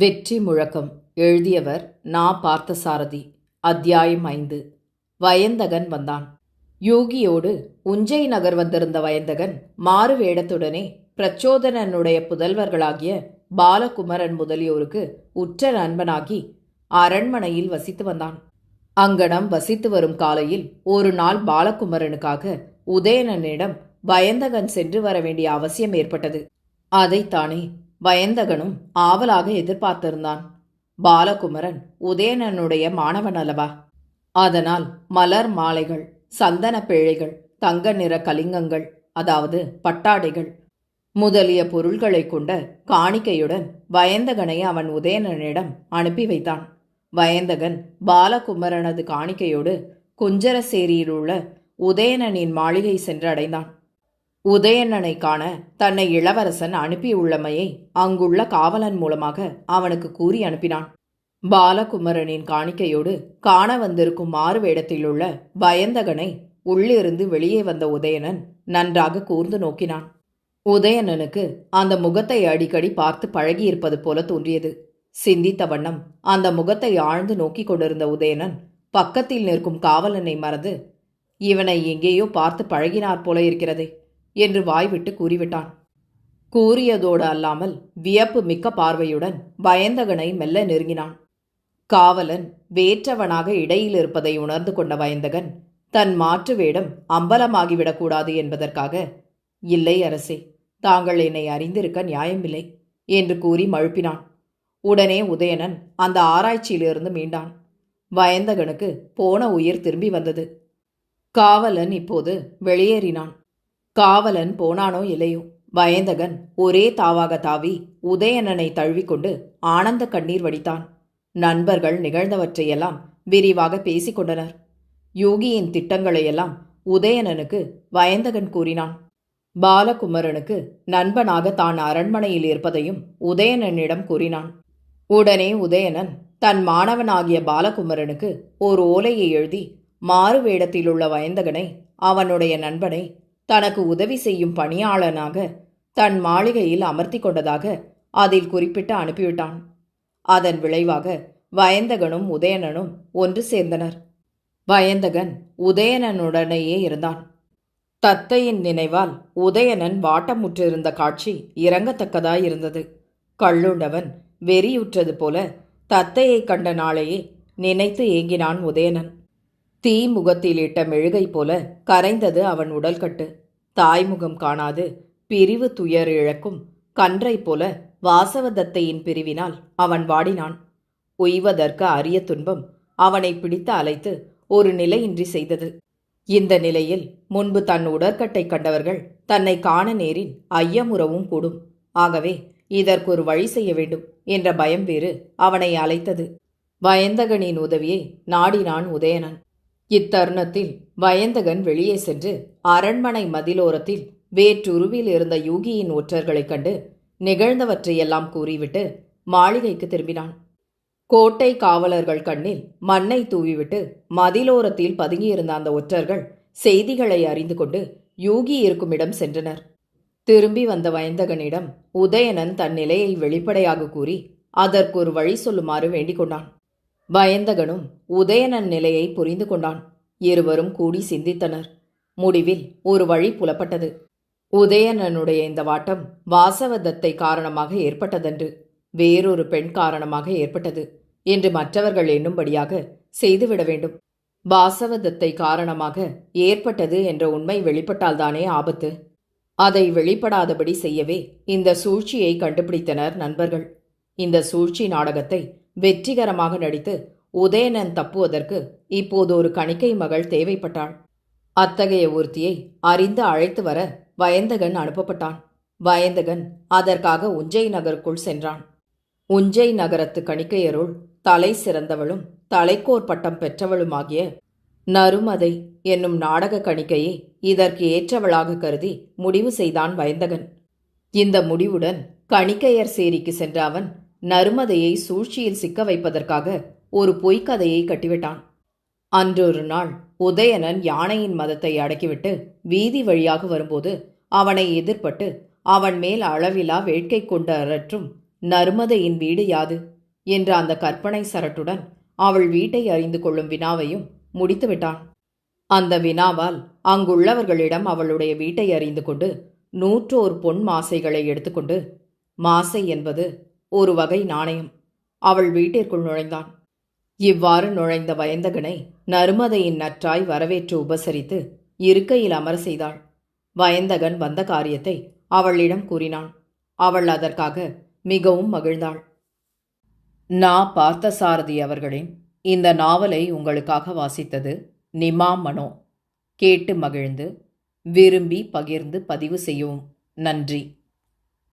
வெற்றி முழக்கம். எழுதியவர் நா. பார்த்தசாரதி. அத்தியாயம் ஐந்து. வயந்தகன் வந்தான். யோகியோடு உஞ்சை நகர் வந்திருந்த வயந்தகன் மாறு வேடத்துடனே பிரச்சோதனனுடைய புதல்வர்களாகிய பாலகுமரன் முதலியோருக்கு உற்ற நண்பனாகி அரண்மனையில் வசித்து வந்தான். அங்கனம் வசித்து வரும் காலையில் ஒரு நாள் பாலகுமரனுக்காக உதயணனிடம் வயந்தகன் சென்று வர வேண்டிய அவசியம் ஏற்பட்டது. அதைத்தானே வயந்தகனும் ஆவலாக எதிர்பார்த்திருந்தான். பாலகுமரன் உதயணனுடைய மாணவன் அல்லவா? அதனால் மலர் மாலைகள் சந்தன பேழைகள் தங்க நிற கலிங்கங்கள் அதாவது பட்டாடைகள் முதலிய பொருள்களைக் கொண்ட காணிக்கையுடன் வயந்தகனை அவன் உதயணனிடம் அனுப்பி வைத்தான். வயந்தகன் பாலகுமரனது காணிக்கையோடு குஞ்சரசேரியில் உள்ள உதயணனின் மாளிகை சென்று அடைந்தான் உதயணனை காண தன்னை இளவரசன் அனுப்பியுள்ளமையை அங்குள்ள காவலன் மூலமாக அவனுக்கு கூறி அனுப்பினான். பாலகுமரனின் காணிக்கையோடு காண வந்திருக்கும் மாறு வேடத்திலுள்ள வயந்தகனை உள்ளிருந்து வெளியே வந்த உதயணன் நன்றாக கூர்ந்து நோக்கினான். உதயணனுக்கு அந்த முகத்தை அடிக்கடி பார்த்து பழகியிருப்பது போல தோன்றியது. சிந்தித்த வண்ணம் அந்த முகத்தை ஆழ்ந்து நோக்கிக் கொண்டிருந்த உதயணன் பக்கத்தில் நிற்கும் காவலனை மறந்து இவனை எங்கேயோ பார்த்து பழகினார் போல இருக்கிறதே. என்று வாய்விட்டு கூறிவிட்டான். கூறியதோடு அல்லாமல் வியப்பு மிக்க பார்வையுடன் வயந்தகனை மெல்ல நெருங்கினான். காவலன் வேற்றவனாக இடையில் இருப்பதை உணர்ந்து கொண்ட வயந்தகன் தன் மாற்று வேடம் அம்பலமாகிவிடக்கூடாது என்பதற்காக இல்லை அரசே தாங்கள் என்னை அறிந்திருக்க நியாயமில்லை என்று கூறி மழுப்பினான். உடனே உதயணன் அந்த ஆராய்ச்சியிலிருந்து மீண்டான். வயந்தகனுக்கு போன உயிர் திரும்பி வந்தது. காவலன் இப்போது வெளியேறினான். காவலன் போனானோ இல்லையோ? வயந்தகன் ஒரே தாவாக தாவி உதயணனை தழுவிக்கொண்டு ஆனந்த கண்ணீர் வடித்தான். நண்பர்கள் நிகழ்ந்தவற்றையெல்லாம் விரிவாக பேசிக் கொண்டனர். யோகியின் திட்டங்களையெல்லாம் உதயணனுக்கு வயந்தகன் கூறினான். பாலகுமரனுக்கு நண்பனாக தான் அரண்மனையில் இருப்பதையும் உதயணனிடம் கூறினான். உடனே உதயணன் தன் மாணவனாகிய பாலகுமரனுக்கு ஓர் ஓலையை எழுதி மாறு வேடத்திலுள்ள வயந்தகனை அவனுடைய நண்பனை தனக்கு உதவி செய்யும் பணியாளனாக தன் மாளிகையில் அமர்த்தி கொண்டதாக அதில் குறிப்பிட்டு அனுப்பிவிட்டான். அதன் விளைவாக வயந்தகனும் உதயணனும் ஒன்று சேர்ந்தனர். வயந்தகன் உதயணனுடனேயே இருந்தான். தத்தையின் நினைவால் உதயணன் வாட்டமுற்றிருந்த காட்சி இறங்கத்தக்கதாயிருந்தது கள்ளுண்டவன் வெறியுற்றது போல தத்தையை கண்ட நாளையே நினைத்து ஏங்கினான் உதயணன். தீ முகத்தில் இட்ட மெழுகை போல கரைந்தது அவன் உடல்கட்டு. தாய்முகம் காணாது. பிரிவு துயர் இழக்கும். கன்றை போல வாசவதத்தையின் பிரிவினால் அவன் வாடினான். உய்வதற்கு அரிய துன்பம் அவனை பிடித்து அலைத்து ஒரு நிலையின்றி செய்தது. இந்த நிலையில் முன்பு தன் உடற்கட்டை கண்டவர்கள் தன்னை காண நேரின் ஐயமுறவும் கூடும். ஆகவே இதற்கு ஒரு வழி செய்ய வேண்டும் என்ற பயம் வேறு அவனை அழைத்தது. வயந்தகனின் உதவியை நாடினான் உதயணன். இத்தருணத்தில் வயந்தகன் வெளியே சென்று அரண்மனை மதிலோரத்தில் வேற்றுருவில் இருந்த யூகியின் ஒற்றர்களைக் கண்டு நிகழ்ந்தவற்றையெல்லாம் கூறிவிட்டு மாளிகைக்கு திரும்பினான். கோட்டை காவலர்கள் கண்ணில் மண்ணை தூவிவிட்டு மதிலோரத்தில் பதுங்கியிருந்த அந்த ஒற்றர்கள் செய்திகளை அறிந்து கொண்டு யூகி இருக்கும் இடம் சென்றனர். திரும்பி வந்த வயந்தகனிடம் உதயணன் தன் நிலையை வெளிப்படையாக கூறி அதற்கு ஒரு வழி சொல்லுமாறு வேண்டிக் கொண்டான். வயந்தகனும் உதயணன் நிலையை புரிந்து கொண்டான். இருவரும் கூடி சிந்தித்தனர். முடிவில் ஒரு வழி புலப்பட்டது. உதயணனுடைய இந்த வாட்டம் வாசவதத்தை காரணமாக ஏற்பட்டதென்று வேறொரு பெண் காரணமாக ஏற்பட்டது என்று மற்றவர்கள் எண்ணும்படியாக செய்துவிட வேண்டும். வாசவதத்தை காரணமாக ஏற்பட்டது என்ற உண்மை வெளிப்பட்டால்தானே ஆபத்து. அதை வெளிப்படாதபடி செய்யவே இந்த சூழ்ச்சியை கண்டுபிடித்தனர் நண்பர்கள். இந்த சூழ்ச்சி நாடகத்தை வெற்றிகரமாக நடித்து உதயணன் தப்புவதற்கு இப்போது ஒரு கணிக்கை மகள் தேவைப்பட்டாள். அத்தகைய ஒருத்தியை அறிந்து அழைத்து வர வயந்தகன் அனுப்பப்பட்டான். வயந்தகன் அதற்காக உஞ்சை நகருக்குள் சென்றான். உஞ்சை நகரத்து கணிக்கையருள் தலை சிறந்தவளும் தலைக்கோர் பட்டம் பெற்றவளுமாகிய நருமதை என்னும் நாடக கணிக்கையை இதற்கு ஏற்றவளாக கருதி முடிவு செய்தான் வயந்தகன். இந்த முடிவுடன் கணிக்கையர் சேரிக்கு சென்ற அவன் நருமதையை சூழ்ச்சியில் சிக்க வைப்பதற்காக ஒரு பொய்க்கதையை கட்டிவிட்டான். அன்றொரு நாள் உதயணன் யானையின் மதத்தை அடக்கிவிட்டு வீதி வழியாக வரும்போது அவனை எதிர்பட்டு அவன் மேல் அளவிலா வேட்கை கொண்டு அரற்றும் நருமதையின் வீடு யாது? என்ற அந்த கற்பனை சரட்டுடன் அவள் வீட்டை அறிந்து கொள்ளும் வினாவையும் முடித்துவிட்டான் அந்த வினாவால் அங்குள்ளவர்களிடம் அவளுடைய வீட்டை அறிந்து கொண்டு நூற்றோர் பொன் மாசைகளை எடுத்துக்கொண்டு மாசை என்பது ஒரு வகை நாணயம். அவள் வீட்டிற்குள் நுழைந்தான். இவ்வாறு நுழைந்த வயந்தகனை நருமதையின் நற்றாய் வரவேற்று உபசரித்து இருக்கையில் அமர செய்தாள். வயந்தகன் வந்த காரியத்தை அவளிடம் கூறினான். அவள் அதற்காக மிகவும் மகிழ்ந்தாள். நா பார்த்தசாரதி அவர்களின் இந்த நாவலை உங்களுக்காக வாசித்தது நிமா மனோ கேட்டு மகிழ்ந்து விரும்பி பகிர்ந்து பதிவு செய்யவும். நன்றி.